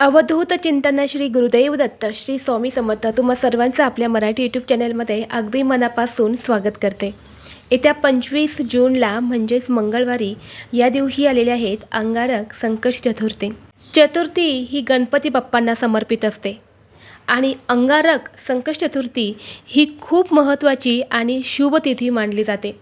अवधूत चिंतन श्री गुरुदेव दत्त श्री स्वामी समर्थ तुम्हा सर्वांचं आपल्या मराठी यूट्यूब चॅनलमध्ये अगदी मनापासून स्वागत करते. येत्या पंचवीस जूनला म्हणजेच मंगळवारी या दिवशी आलेले आहेत अंगारक संकष्ट चतुर्थी. चतुर्थी ही गणपती बाप्पांना समर्पित असते. आणि अंगारक संकष्ट चतुर्थी ही खूप महत्त्वाची आणि शुभ तिथी मानली जाते.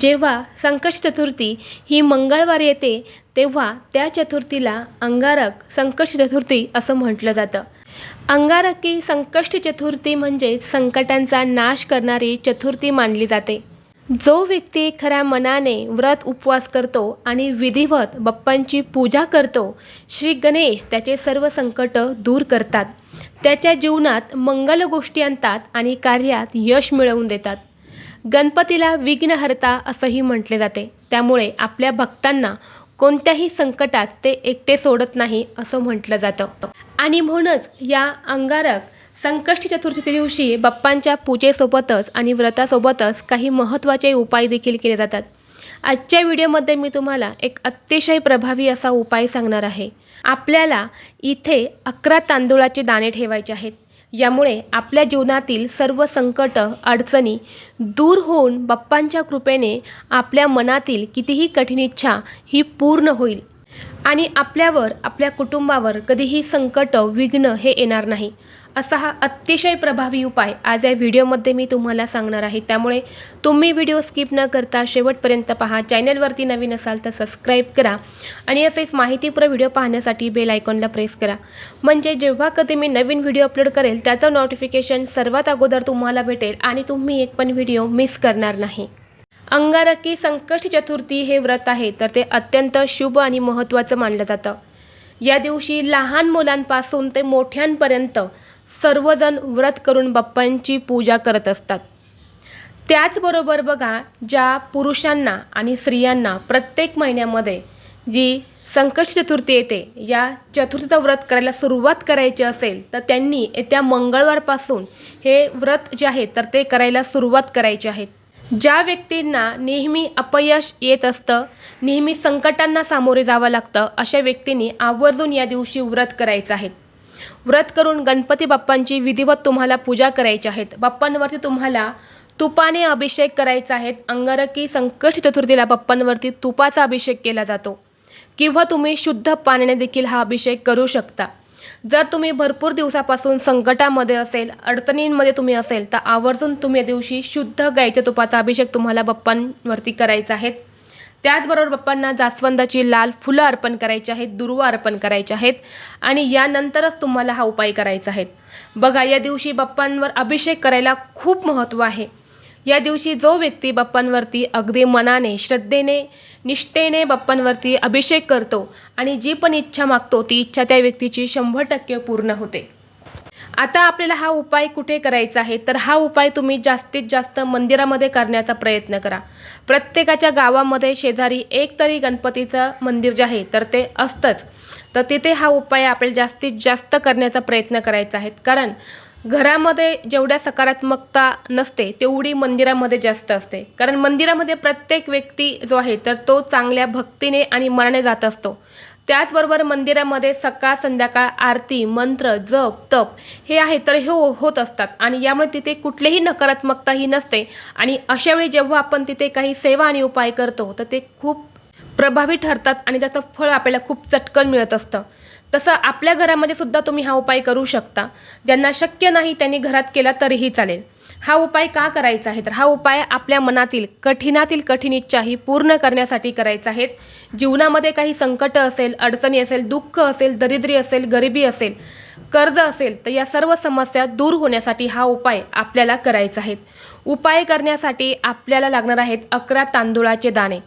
जेव्हा संकष्ट चतुर्थी ही मंगळवार येते तेव्हा त्या चतुर्थीला अंगारक संकष्ट चतुर्थी असं म्हटलं जातं. अंगारकी संकष्ट चतुर्थी म्हणजे संकटांचा नाश करणारी चतुर्थी मानली जाते. जो व्यक्ती खऱ्या मनाने व्रत उपवास करतो आणि विधिवत बाप्पांची पूजा करतो श्री गणेश त्याचे सर्व संकट दूर करतात. त्याच्या जीवनात मंगल गोष्टी आणतात आणि कार्यात यश मिळवून देतात. गणपतीला विघ्नहर्ता असंही म्हटले जाते. त्यामुळे आपल्या भक्तांना कोणत्याही संकटात ते एकटे सोडत नाही असं म्हटलं जातं. आणि म्हणूनच या अंगारक संकष्टी चतुर्थी दिवशी बाप्पांच्या पूजेसोबतच आणि व्रतासोबतच काही महत्त्वाचे उपाय देखील केले जातात. आजच्या व्हिडिओमध्ये मी तुम्हाला एक अतिशय प्रभावी असा उपाय सांगणार आहे. आपल्याला इथे अकरा तांदूळाचे दाणे ठेवायचे आहेत. यामुळे आपल्या जीवनातील सर्व संकट अडचणी दूर होऊन बाप्पांच्या कृपेने आपल्या मनातील कितीही कठीण इच्छा ही पूर्ण होईल. आणि आपल्यावर आपल्या कुटुंबावर कधीही संकट विघ्न हे येणार नाही. असा हा अतिशय प्रभावी उपाय आज या व्हिडिओमध्ये मी तुम्हाला सांगणार आहे. त्यामुळे तुम्ही व्हिडिओ स्किप न करता शेवटपर्यंत पहा. चॅनलवरती नवीन असाल तर सबस्क्राईब करा आणि असेच माहितीपूर्ण व्हिडिओ पाहण्यासाठी बेल आयकॉनला प्रेस करा. म्हणजे जेव्हा कधी मी नवीन व्हिडिओ अपलोड करेल त्याचं नोटिफिकेशन सर्वात अगोदर तुम्हाला भेटेल आणि तुम्ही एक पण व्हिडिओ मिस करणार नाही. अंगारकी संकष्ट चतुर्थी हे व्रत आहे तर ते अत्यंत शुभ आणि महत्त्वाचं मानलं जातं. या दिवशी लहान मुलांपासून ते मोठ्यांपर्यंत सर्वजण व्रत करून बाप्पांची पूजा करत असतात. त्याचबरोबर बघा ज्या पुरुषांना आणि स्त्रियांना प्रत्येक महिन्यामध्ये जी संकष्ट चतुर्थी येते या चतुर्थीचं व्रत करायला सुरुवात करायची असेल तर त्यांनी येत्या मंगळवारपासून हे व्रत जे आहे तर ते करायला सुरुवात करायची आहेत ज्या व्यक्तींना नेहमी अपयश येत असतं नेहमी संकटांना सामोरे जावं लागतं अशा व्यक्तींनी आवर्जून या दिवशी व्रत करायचं आहे. व्रत करून गणपती बाप्पांची विधिवत तुम्हाला पूजा करायची आहेत. बाप्पांवरती तुम्हाला तुपाने अभिषेक करायचा आहे. अंगारकी संकष्ट चतुर्थीला बाप्पांवरती तुपाचा अभिषेक केला जातो. किंवा तुम्ही शुद्ध पाण्याने देखील हा अभिषेक करू शकता. जर तुम्ही भरपूर दिवसापासून संकटामध्ये असेल अडचणींमध्ये तुम्ही असेल तर आवर्जून तुम्ही या दिवशी शुद्ध गाईच्या तुपाचा अभिषेक तुम्हाला बाप्पांवरती करायचा आहे. त्याचबरोबर बाप्पांना जास्वंदाची लाल फुलं अर्पण करायची आहेत दुर्वा अर्पण करायचे आहेत आणि यानंतरच तुम्हाला हा उपाय करायचा आहे. बघा या दिवशी बाप्पांवर अभिषेक करायला खूप महत्त्व आहे. या दिवशी जो व्यक्ती बाप्पांवरती अगदी मनाने श्रद्धेने निष्ठेने बाप्पांवरती अभिषेक करतो आणि जी पण इच्छा मागतो ती इच्छा त्या व्यक्तीची शंभर टक्के पूर्ण होते. आता आपल्याला हा उपाय कुठे करायचा आहे? तर हा उपाय तुम्ही जास्तीत जास्त मंदिरामध्ये करण्याचा प्रयत्न करा. प्रत्येकाच्या गावामध्ये शेजारी एक तरी गणपतीचं मंदिर जे आहे तर ते असतंच. तर तिथे हा उपाय आपल्याला जास्तीत जास्त करण्याचा प्रयत्न करायचा आहे. कारण घरामध्ये जेवढ्या सकारात्मकता नसते तेवढी मंदिरामध्ये जास्त असते. कारण मंदिरामध्ये प्रत्येक व्यक्ती जो आहे तर तो चांगल्या भक्तीने आणि मनाने जात असतो. त्याचबरोबर मंदिरामध्ये सकाळ संध्याकाळ आरती मंत्र जप तप हे आहे तर हे हो- होत असतात. आणि यामुळे तिथे कुठलीही नकारात्मकता ही नसते. आणि अशावेळी जेव्हा आपण तिथे काही सेवा आणि उपाय करतो तर ते खूप प्रभावी ठरतात आणि त्याचं फळ आपल्याला खूप चटकन मिळत असतं. तसं आपल्या घरामध्ये सुद्धा तुम्ही हा उपाय करू शकता. ज्यांना शक्य नाही त्यांनी घरात केला तरीही चालेल. हा उपाय का करायचा आहे? तर हा उपाय आपल्या मनातील कठीणातील कठीण इच्छा ही पूर्ण करण्यासाठी करायचा आहे. जीवनामध्ये काही संकट असेल अडचणी असेल दुःख असेल दरिद्री असेल गरिबी असेल कर्ज असेल तर या सर्व समस्या दूर होण्यासाठी हा उपाय आपल्याला करायचा आहे. उपाय करण्यासाठी आपल्याला लागणार आहेत अकरा तांदूळाचे दाणे.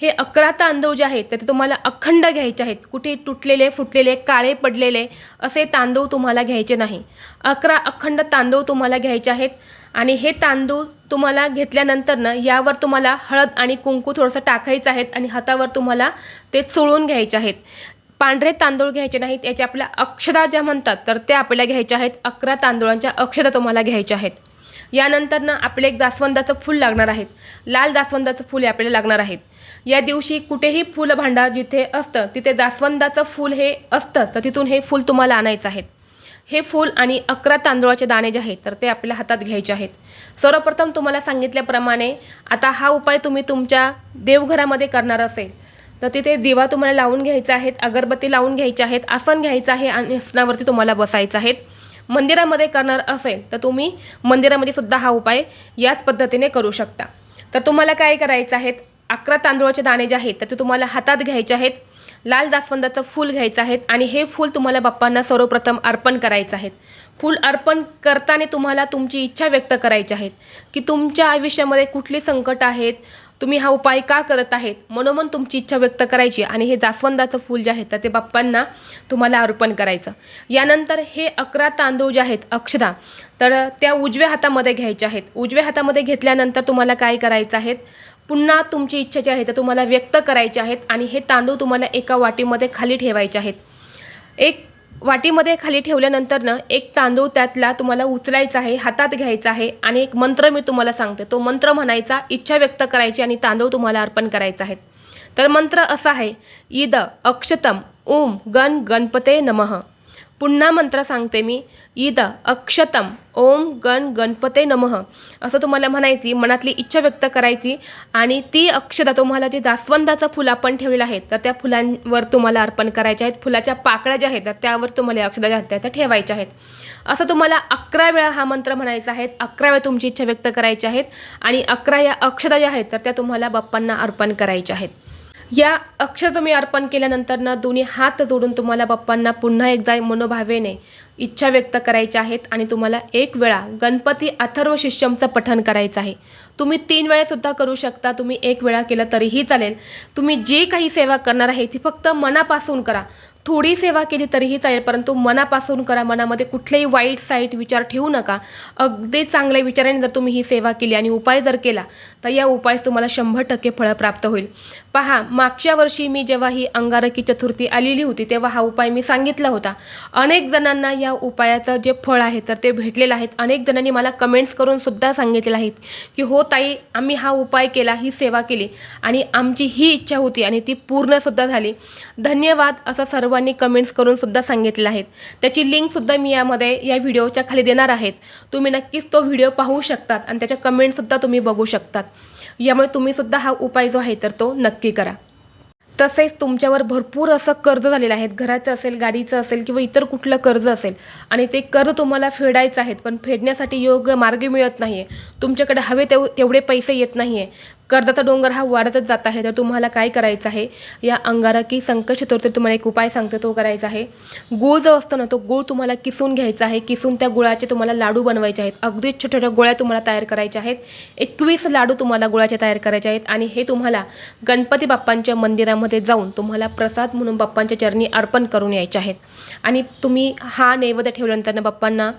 हे अकरा तांदूळ जे आहेत तर ते तुम्हाला अखंड घ्यायचे आहेत. कुठे तुटलेले फुटलेले काळे पडलेले असे तांदूळ तुम्हाला घ्यायचे नाही. अकरा अखंड तांदूळ तुम्हाला घ्यायचे आहेत आणि हे तांदूळ तुम्हाला घेतल्यानंतर ना यावर तुम्हाला हळद आणि कुंकू थोडंसं टाकायचं आहेत आणि हातावर तुम्हाला ते चोळून घ्यायचे आहेत. पांढरे तांदूळ घ्यायचे नाहीत याच्या आपल्या अक्षदा ज्या म्हणतात तर त्या आपल्याला घ्यायच्या आहेत अकरा तांदूळांच्या अक्षदा तुम्हाला घ्यायच्या आहेत. यानंतर ना आपले एक जास्वंदाचं फूल लागणार आहेत. लाल जास्वंदाचं फूल हे आपल्याला लागणार आहेत. या दिवशी कुठेही फुल भांडार जिथे असतं तिथे जास्वंदाचं फूल हे असतंच तर तिथून हे फूल तुम्हाला आणायचं आहे हे फूल आणि अकरा तांदूळाचे दाणे जे आहेत तर ते आपल्या हातात घ्यायचे आहेत. सर्वप्रथम तुम्हाला सांगितल्याप्रमाणे आता हा उपाय तुम्ही तुमच्या देवघरामध्ये करणार असेल तर तिथे दिवा तुम्हाला लावून घ्यायचा आहेत अगरबत्ती लावून घ्यायचे आहेत आसन घ्यायचं आहे आणि आसनावरती तुम्हाला बसायचं आहेत. मंदिरामध्ये करणार असेल तर तुम्ही मंदिरामध्ये सुद्धा हा उपाय याच पद्धतीने करू शकता. तर तुम्हाला काय करायचं आहेत अकरा तांदूळाचे दाणे जे आहेत तर ते तुम्हाला हातात घ्यायचे आहेत लाल जास्वंदाचं फूल घ्यायचं आहेत आणि हे फूल तुम्हाला बाप्पांना सर्वप्रथम अर्पण करायचं आहेत. फूल अर्पण करताना तुम्हाला तुमची इच्छा व्यक्त करायची आहेत की तुमच्या आयुष्यामध्ये कुठली संकट आहेत तुम्ही हा उपाय का करत आहेत? मनोमन तुमची इच्छा व्यक्त करायची आणि हे जास्वंदाचं फूल जे आहे तर ते बाप्पांना तुम्हाला अर्पण करायचं. यानंतर हे अकरा तांदूळ जे आहेत अक्षदा तर त्या उजव्या हातामध्ये घ्यायच्या आहेत. उजव्या हातामध्ये घेतल्यानंतर तुम्हाला काय करायचं आहेत पुन्हा तुमची इच्छा जी आहे तर तुम्हाला व्यक्त करायची आहेत आणि हे तांदूळ तुम्हाला एका वाटीमध्ये खाली ठेवायचे आहेत. एक वाटीमध्ये खाली ठेवल्यानंतर ना एक तांदूळ त्यातला तुम्हाला उचलायचा आहे हातात घ्यायचा आहे आणि एक मंत्र मी तुम्हाला सांगते. तो मंत्र म्हणायचा इच्छा व्यक्त करायची आणि तांदूळ तुम्हाला अर्पण करायचा आहे. तर मंत्र असा आहे ईद अक्षतम ओम गण गणपते नमः. पुन्हा मंत्र सांगते मी. ईद अक्षतम ओम गण गणपते नमः. असं तुम्हाला म्हणायची मनातली इच्छा व्यक्त करायची आणि ती अक्षता तुम्हाला जे जास्वंदाचं फुलं आपण ठेवलेलं आहे तर त्या फुलांवर तुम्हाला अर्पण करायच्या आहेत. फुलाच्या पाकळ्या ज्या आहेत तर त्यावर तुम्हाला अक्षता ज्या आहेत त्या ठेवायच्या आहेत. असं तुम्हाला अकरा वेळा हा मंत्र म्हणायचा आहे. अकरा वेळा तुमची इच्छा व्यक्त करायची आहेत आणि अकरा या अक्षता ज्या आहेत तर त्या तुम्हाला बाप्पांना अर्पण करायच्या आहेत. या अक्षर तुम्ही अर्पण केल्यानंतर ना दोन्ही हात जोडून तुम्हाला बाप्पांना पुन्हा एकदा मनोभावेने इच्छा व्यक्त करायच्या आहेत आणि तुम्हाला एक वेळा गणपती अथर्व शिष्यमचं पठण करायचं आहे. तुम्ही तीन वेळेसुद्धा करू शकता तुम्ही एक वेळा केलं तरीही चालेल. तुम्ही जी काही सेवा करणार आहे ती फक्त मनापासून करा. थोडी सेवा केली तरीही चालेल परंतु मनापासून करा. मनामध्ये कुठलेही वाईट साईट विचार ठेवू नका. अगदी चांगल्या विचाराने जर तुम्ही ही सेवा केली आणि उपाय जर केला तर या उपायास तुम्हाला शंभर टक्के फळं प्राप्त होईल. पहा मागच्या वर्षी मी जेव्हा ही अंगारकी चतुर्थी आलेली होती तेव्हा हा उपाय मी सांगितला होता. अनेक जणांना या उपायाचं जे फळ आहे तर ते भेटलेलं आहेत. अनेक जणांनी मला कमेंट्स करून सुद्धा सांगितलेलं आहेत की हो ताई आम्ही हा उपाय केला ही सेवा केली आणि आमची ही इच्छा होती आणि ती पूर्णसुद्धा झाली. धन्यवाद असं सर्वांनी कमेंट्स करून सुद्धा सांगितलेलं आहेत. त्याची लिंकसुद्धा मी यामध्ये या व्हिडिओच्या खाली देणार आहेत. तुम्ही नक्कीच तो व्हिडिओ पाहू शकतात आणि त्याच्या कमेंट्ससुद्धा तुम्ही बघू शकतात. यामुळे तुम्हीसुद्धा हा उपाय जो आहे तर तो नक्की करा. तसेच तुमच्यावर भरपूर असं कर्ज झालेलं आहे घराचं असेल गाडीचं असेल किंवा इतर कुठलं कर्ज असेल आणि ते कर्ज तुम्हाला फेडायचं आहेत पण फेडण्यासाठी योग्य मार्ग मिळत नाही आहे तुमच्याकडे हवे तेव तेवढे पैसे येत नाही आहे कर्जाचा डोंगर हा वाढतच जात आहे. तर तुम्हाला काय करायचं आहे? या अंगारकी संकट चतुर्थी तुम्हाला एक उपाय सांगते तो करायचा आहे. गूळ जो असतो ना तो गूळ तुम्हाला किसून घ्यायचा आहे. किसून त्या गुळाचे तुम्हाला लाडू बनवायचे आहेत. अगदी छोट्या छोट्या गोळ्या तुम्हाला तयार करायच्या आहेत. एकवीस लाडू तुम्हाला गुळाचे तयार करायचे आहेत. आणि हे तुम्हाला गणपती बाप्पांच्या मंदिरामध्ये जाऊन तुम्हाला प्रसाद म्हणून बाप्पांच्या चरणी अर्पण करून यायचे आहेत. आणि तुम्ही हा नैवेद्य ठेवल्यानंतर बाप्पांना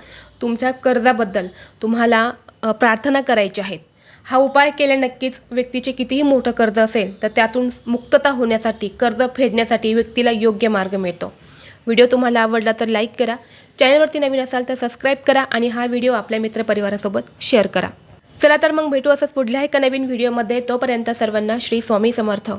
तुमच्या कर्जाबद्दल तुम्हाला प्रार्थना करायची आहेत हा उपाय केल्या नक्कीच व्यक्तीचे कितीही मोठं कर्ज असेल तर त्यातून मुक्तता होण्यासाठी कर्ज फेडण्यासाठी व्यक्तीला योग्य मार्ग मिळतो. व्हिडिओ तुम्हाला आवडला तर लाईक करा चॅनलवरती नवीन असाल तर सबस्क्राईब करा आणि हा व्हिडिओ आपल्या मित्रपरिवारासोबत शेअर करा. चला तर मग भेटू असंच पुढल्या एका नवीन व्हिडिओमध्ये. तोपर्यंत सर्वांना श्री स्वामी समर्थ.